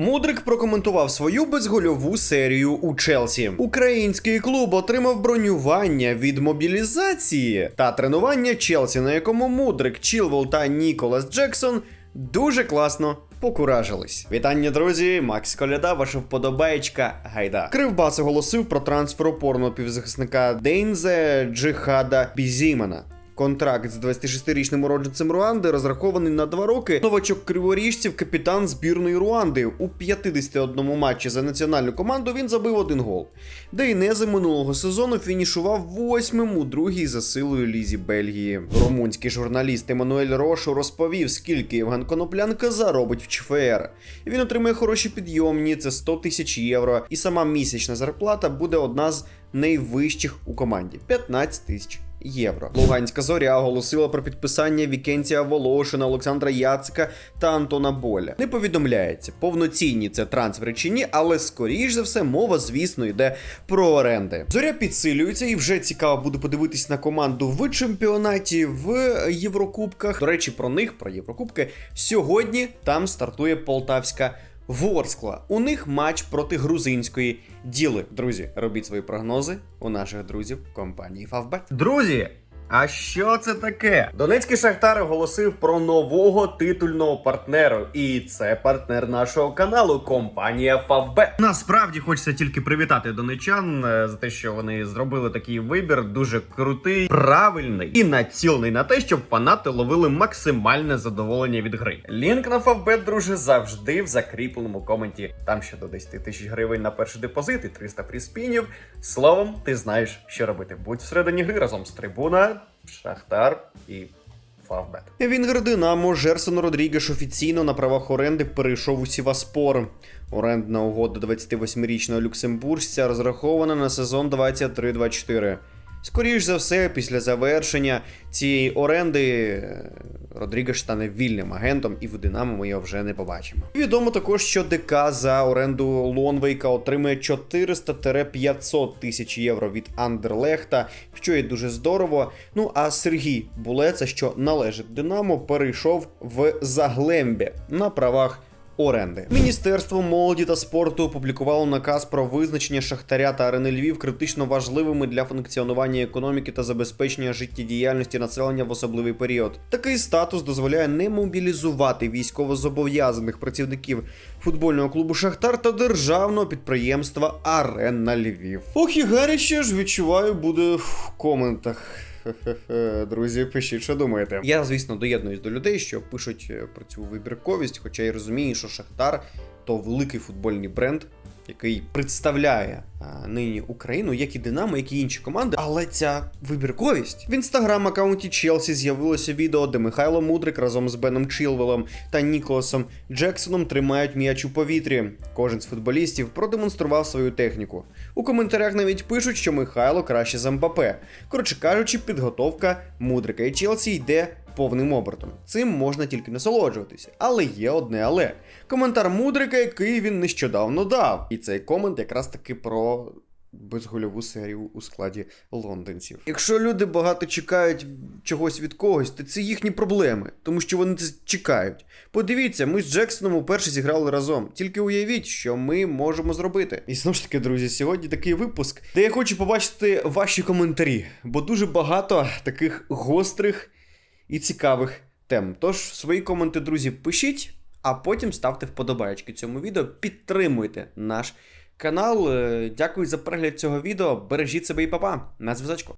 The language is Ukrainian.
Мудрик прокоментував свою безгольову серію у Челсі. Український клуб отримав бронювання від мобілізації та тренування Челсі, на якому Мудрик, Чілвел та Ніколас Джексон дуже класно. Покуражились. Вітання, друзі! Макс Коляда, ваша вподобаєчка гайда. Кривбас оголосив про трансфер опорного півзахисника Дейнзе Джихада Бізімана. Контракт з 26-річним уродженцем Руанди розрахований на два роки. Новачок криворіжців, капітан збірної Руанди. У 51 матчі за національну команду він забив один гол. Дейнезе минулого сезону фінішував восьмим у другій за силою лізі Бельгії. Румунський журналіст Еммануель Рошу розповів, скільки Євген Коноплянка заробить в ЧФР. Він отримує хороші підйомні, це 100 тисяч євро, і сама місячна зарплата буде одна з найвищих у команді 15 тисяч євро. Луганська зоря оголосила про підписання Вікенція Волошина, Олександра Яцика та Антона Боля. Не повідомляється, повноцінні це трансфери чи ні, але скоріш за все мова, звісно, йде про оренди. Зоря підсилюється і вже цікаво буде подивитись на команду в чемпіонаті в Єврокубках. До речі, про них, про Єврокубки. Сьогодні там стартує Полтавська. Ворскла. У них матч проти грузинської діли. Друзі, робіть свої прогнози у наших друзів компанії Фавбет. Друзі, а що це таке? Донецький Шахтар оголосив про нового титульного партнера, і це партнер нашого каналу, компанія Favbet. Насправді хочеться тільки привітати донечан е, за те, що вони зробили такий вибір, дуже крутий, правильний і націлений на те, щоб фанати ловили максимальне задоволення від гри. Лінк на Favbet, друже, завжди в закріпленому коменті. Там ще до 10 тисяч гривень на перший депозит і 300 фріспінів. Словом, ти знаєш, що робити. Будь всередині гри разом з трибуна, Шахтар і Фавбет. Вінгер Динамо Жерсон Родрігеш офіційно на правах оренди перейшов у Сіваспор. Орендна угода 28-річного люксембуржця розрахована на сезон 23-24. Скоріш за все, після завершення цієї оренди е, Родрігеш стане вільним агентом, і в Динамо ми його вже не побачимо. Відомо також, що ДК за оренду Лонвейка отримує 400-500 тисяч євро від Андерлехта, що є дуже здорово. Ну а Сергій Булеца, що належить Динамо, перейшов в Заглембі на правах. Оренди Міністерство молоді та спорту опублікувало наказ про визначення Шахтаря та Арени Львів критично важливими для функціонування економіки та забезпечення життєдіяльності населення в особливий період. Такий статус дозволяє не мобілізувати військовозобов'язаних працівників футбольного клубу Шахтар та державного підприємства Арена Львів. Ох гаряче ж відчуваю буде в коментах. Друзі, пишіть, що думаєте. Я, звісно, доєднуюсь до людей, що пишуть е, про цю вибірковість, хоча й розумію, що Шахтар то великий футбольний бренд, який представляє а, нині Україну, як і Динамо, як і інші команди. Але ця вибірковість в інстаграм-аккаунті Челсі з'явилося відео, де Михайло Мудрик разом з Беном Чілвелом та Ніколасом Джексоном тримають м'яч у повітрі. Кожен з футболістів продемонстрував свою техніку. У коментарях навіть пишуть, що Михайло краще за Мбапе. Коротше кажучи, підготовка Мудрика і Челсі йде повним обертом. Цим можна тільки насолоджуватися. Але є одне але. Коментар Мудрика, який він нещодавно дав. І цей комент якраз таки про. Безгольову серію у складі лондонців. Якщо люди багато чекають чогось від когось, то це їхні проблеми, тому що вони це чекають. Подивіться, ми з Джексоном уперше зіграли разом. Тільки уявіть, що ми можемо зробити. І знову ж таки, друзі, сьогодні такий випуск, де я хочу побачити ваші коментарі, бо дуже багато таких гострих і цікавих тем. Тож свої коменти, друзі, пишіть, а потім ставте вподобайки цьому відео, підтримуйте наш канал. Е, Дякую за перегляд цього відео. Бережіть себе і папа. На зв'язочку.